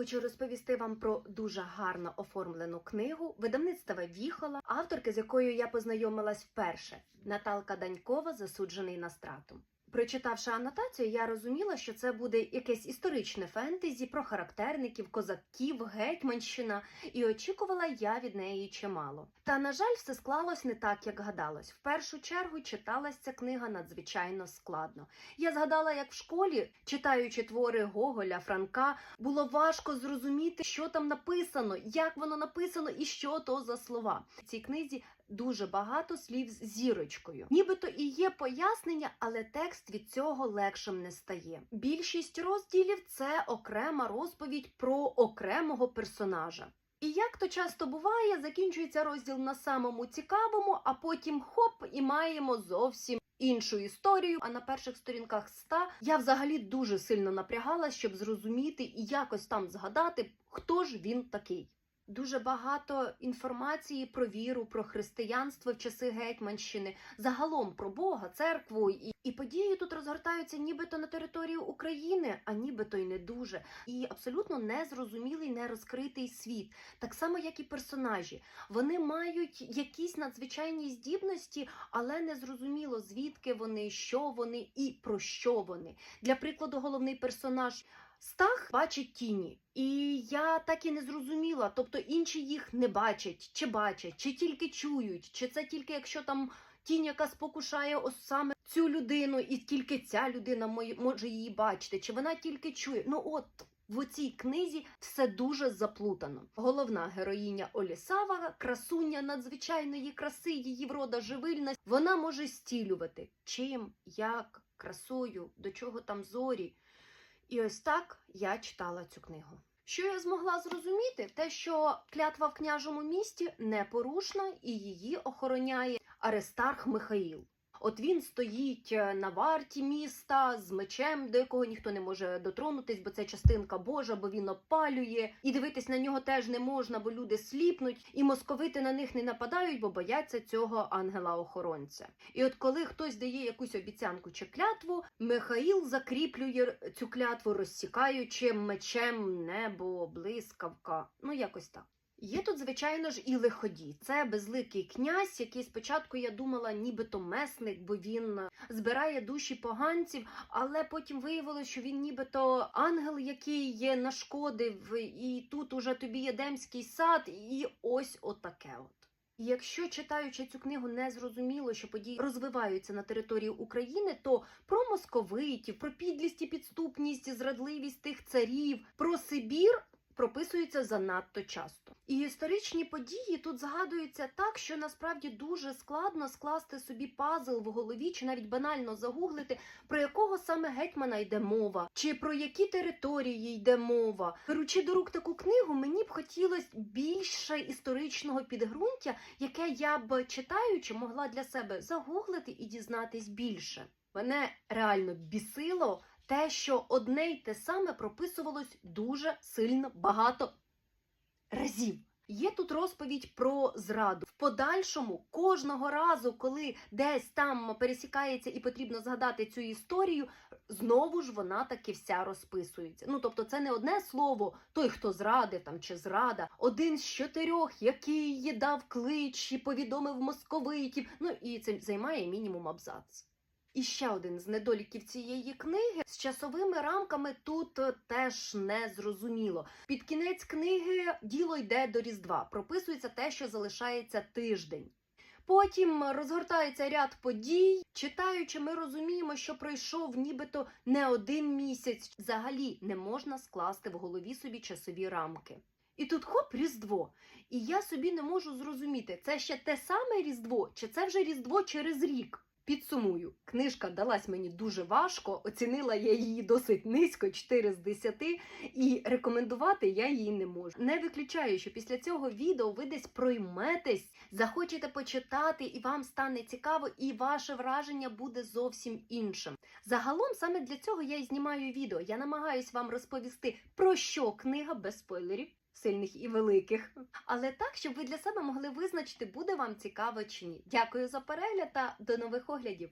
Хочу розповісти вам про дуже гарно оформлену книгу видавництва Віхола, авторки, з якою я познайомилась вперше. Наталка Данькова, засуджений на страту. Прочитавши анотацію, я розуміла, що це буде якесь історичне фентезі про характерників, козаків, гетьманщина, і очікувала я від неї чимало. Та на жаль, все склалось не так, як гадалось. В першу чергу читалась ця книга надзвичайно складно. Я згадала, як в школі, читаючи твори Гоголя, Франка, було важко зрозуміти, що там написано, як воно написано і що то за слова. В цій книзі дуже багато слів з зірочкою. Нібито і є пояснення, але текст від цього легшим не стає. Більшість розділів це окрема розповідь про окремого персонажа. І як то часто буває, закінчується розділ на самому цікавому, а потім хоп, і маємо зовсім іншу історію. А на перших сторінках ста я взагалі дуже сильно напрягалась, щоб зрозуміти і якось там згадати, хто ж він такий. Дуже багато інформації про віру, про християнство в часи Гетьманщини, загалом про Бога, церкву і, і події тут розгортаються нібито на території України, а нібито й не дуже. І абсолютно незрозумілий, нерозкритий світ, так само як і персонажі. Вони мають якісь надзвичайні здібності, але не зрозуміло звідки вони, що вони і про що вони. Для прикладу, головний персонаж. Стах бачить тіні, і я так і не зрозуміла. Тобто інші їх не бачать, чи бачать, чи тільки чують, чи це тільки якщо там тінь, яка спокушає ось саме цю людину, і тільки ця людина може її бачити, чи вона тільки чує. Ну от. В цій книзі все дуже заплутано. Головна героїня Олісава, красуня надзвичайної краси, її врода живильна. Вона може стілювати чим, як, красою, до чого там зорі. І ось так я читала цю книгу. Що я змогла зрозуміти, те, що клятва в княжому місті непорушна і її охороняє Аристарх Михаїл. От він стоїть е, на варті міста з мечем, до якого ніхто не може дотронутись, бо це частинка Божа, бо він опалює, і дивитись на нього теж не можна, бо люди сліпнуть, і московити на них не нападають, бо бояться цього ангела-охоронця. І от коли хтось дає якусь обіцянку чи клятву, Михаїл закріплює цю клятву, розсікаючи мечем небо, блискавка. Ну якось так. Є тут, звичайно ж, і лиходій. Це безликий князь, який спочатку я думала, нібито месник, бо він збирає душі поганців, але потім виявилося, що він нібито ангел, який є нашкодив, і тут уже тобі Едемський сад, і ось отаке от. І Якщо читаючи цю книгу не зрозуміло, що події розвиваються на території України, то про московитів, про підлість і підступність, зрадливість тих царів, про Сибір прописується занадто часто. І історичні події тут згадуються так, що насправді дуже складно скласти собі пазл в голові, чи навіть банально загуглити, про якого саме гетьмана йде мова, чи про які території йде мова. Беручи до рук таку книгу, мені б хотілося більше історичного підґрунтя, яке я б читаючи могла для себе загуглити і дізнатись більше. Мене реально бісило те, що одне й те саме прописувалось дуже сильно багато разів. Є тут розповідь про зраду. В подальшому кожного разу, коли десь там пересікається і потрібно згадати цю історію, знову ж вона таки вся розписується. Ну тобто, це не одне слово, той, хто зрадив там чи зрада, один з чотирьох, який їй дав клич і повідомив московитів. Ну і це займає мінімум абзац. І ще один з недоліків цієї книги з часовими рамками тут е, теж не зрозуміло. Під кінець книги діло йде до Різдва. Прописується те, що залишається тиждень. Потім розгортається ряд подій. Читаючи, ми розуміємо, що пройшов нібито не один місяць. Взагалі не можна скласти в голові собі часові рамки. І тут хоп, Різдво. І я собі не можу зрозуміти, це ще те саме Різдво, чи це вже Різдво через рік. Підсумую, книжка далась мені дуже важко, оцінила я її досить низько, 4 з 10, і рекомендувати я її не можу. Не виключаю, що після цього відео ви десь пройметесь, захочете почитати, і вам стане цікаво, і ваше враження буде зовсім іншим. Загалом, саме для цього я і знімаю відео. Я намагаюсь вам розповісти, про що книга без спойлерів. Сильних і великих, але так, щоб ви для себе могли визначити, буде вам цікаво чи ні. Дякую за перегляд та до нових оглядів.